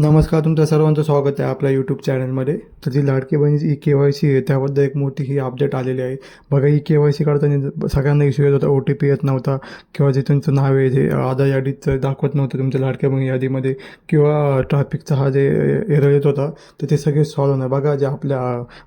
नमस्कार तुमचं सर्वांचं स्वागत आहे आपल्या यूट्यूब चॅनलमध्ये तर जी लाडकी बहिणी ई के वाय सी आहे त्याबद्दल एक मोठी ही अपडेट आलेली आहे. बघा ई के वाय सी काढताना सगळ्यांना इश्यू येत होता ओ टी पी येत नव्हता किंवा जे तुमचं नाव आहे जे आधार यादीत दाखवत नव्हतं तुमच्या लाडक्या बहिणी यादीमध्ये किंवा ट्रॅफिकचा हा जे एरर येत होता तर ते सगळे सॉल्व होणार. बघा जे आपल्या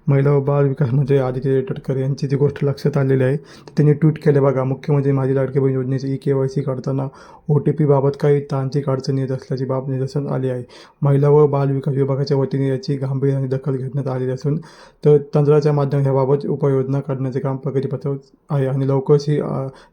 महिला व बाल विकास मंत्री आदित्य तटकर यांची जी गोष्ट लक्षात आलेली आहे तर त्यांनी ट्विट केले बघा मुख्य म्हणजे माझी लाडकी बहीण योजनेची ई के वाय सी काढताना ओ टी पीबाबत काही तांत्रिक अडचणी येत असल्याची बाब निदर्शन आली आहे. महिला व बाल विकास विभागाच्या वतीने याची गांभीर्याने दखल घेण्यात आलेली असून तर तंत्राच्या माध्यमात याबाबत उपाययोजना करण्याचे काम प्रगतीपथावर आहे आणि लवकरच ही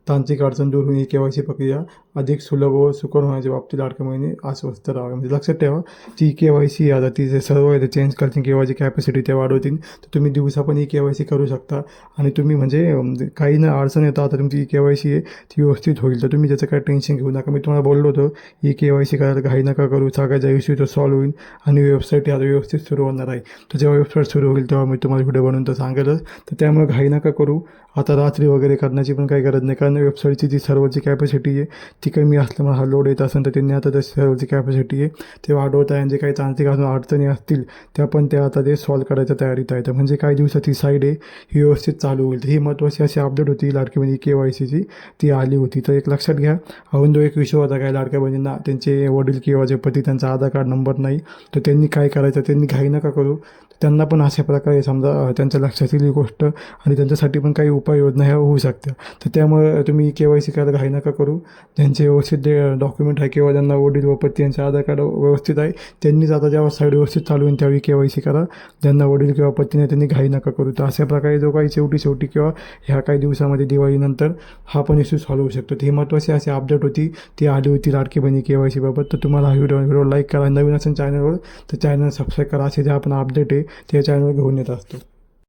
तांत्रिक अडचण दूर होऊन ही के वाय सी प्रक्रिया अधिक सुलभ व सुकर होण्याच्या बाबतीत लाडक्या अस्वस्थ आश्वस्त राहावे. म्हणजे लक्षात ठेवा ती के वाय सी आता ती जे सर्व आहे ते चेंज करतील के वाय सी कॅपॅसिटी त्या वाढवतील तर तुम्ही दिवसा पण ही के वाय सी करू शकता. आणि तुम्ही म्हणजे काही ना अडचण येतात आता तुमची ई के वाय सी आहे ती व्यवस्थित होईल. तर तुम्ही त्याचं काय टेन्शन घेऊ नका. मी तुम्हाला बोललो होतो ई के वाय सी करायला घाई नका करू सगळ्याचा इश्यू तो सॉल्व होईल आणि वेबसाईट आता व्यवस्थित सुरू होणार आहे तर जेव्हा वेबसाईट सुरू होईल तेव्हा मी तुम्हाला व्हिडिओ बनवून तर सांगेलच तर त्यामुळे घाई नका करू आता रात्री वगैरे करण्याची पण काही गरज नाही कारण वेबसाईटची जी सर्वरची कॅपॅसिटी आहे ती कमी असल्यामुळे हा लोड येत असेल तर त्यांनी आता त्या सर्व्हरची कॅपॅसिटी आहे ते वाढवत आहे आणि जे काही तांत्रिक अजून अडचणी असतील त्या पण त्या आता ते सॉल्व करायच्या तयारीत आहे तर म्हणजे काही दिवसात ही साईड आहे ही व्यवस्थित चालू होईल. ही महत्त्वाची अशी अपडेट होती लाडकी बहिणी के वाय सीची ती आली होती. तर एक लक्षात घ्या. अजून जो एक विषय होता काय लाडक्या बहिणींना त्यांचे वडील किंवा जे पती त्यांचा आधार कार्ड नंबर नाही. तर त्यांनी काय करायचं? त्यांनी घाई नका करू. त्यांना पण अशा प्रकारे समजा त्यांच्या लक्षात येईल ही गोष्ट आणि त्यांच्यासाठी पण काही उपाययोजना ह्या होऊ शकत्या. तर त्यामुळे तुम्ही के वाय सी करायला घाई नका करू. त्यांचे व्यवस्थित डॉक्युमेंट आहे किंवा त्यांना वडील व पती यांचे आधार कार्ड व्यवस्थित आहे त्यांनीच आता जेव्हा साईड व्यवस्थित चालू होईल त्यावेळी के वाय सी करा. ज्यांना वडील किंवा पतीने त्यांनी घाई नका करू. तर अशा प्रकारे जो काही शेवटी शेवटी किंवा ह्या काही दिवसामध्ये दिवाळीनंतर हा पण इश्यू सॉल्व्ह होऊ शकतो. तर ही महत्त्वाची अशी अपडेट होती. ती आली होती लाडकी बहिणी के वाय सीबाबत तर तुम्हाला हा व्हिडिओ व्हिडिओ लाईक करा. नवीन नसेल चॅनलवर तर चॅनल सबस्क्राईब करा असे जे आपण अपडेट आहे ते चॅनलवर घेऊन येत असतो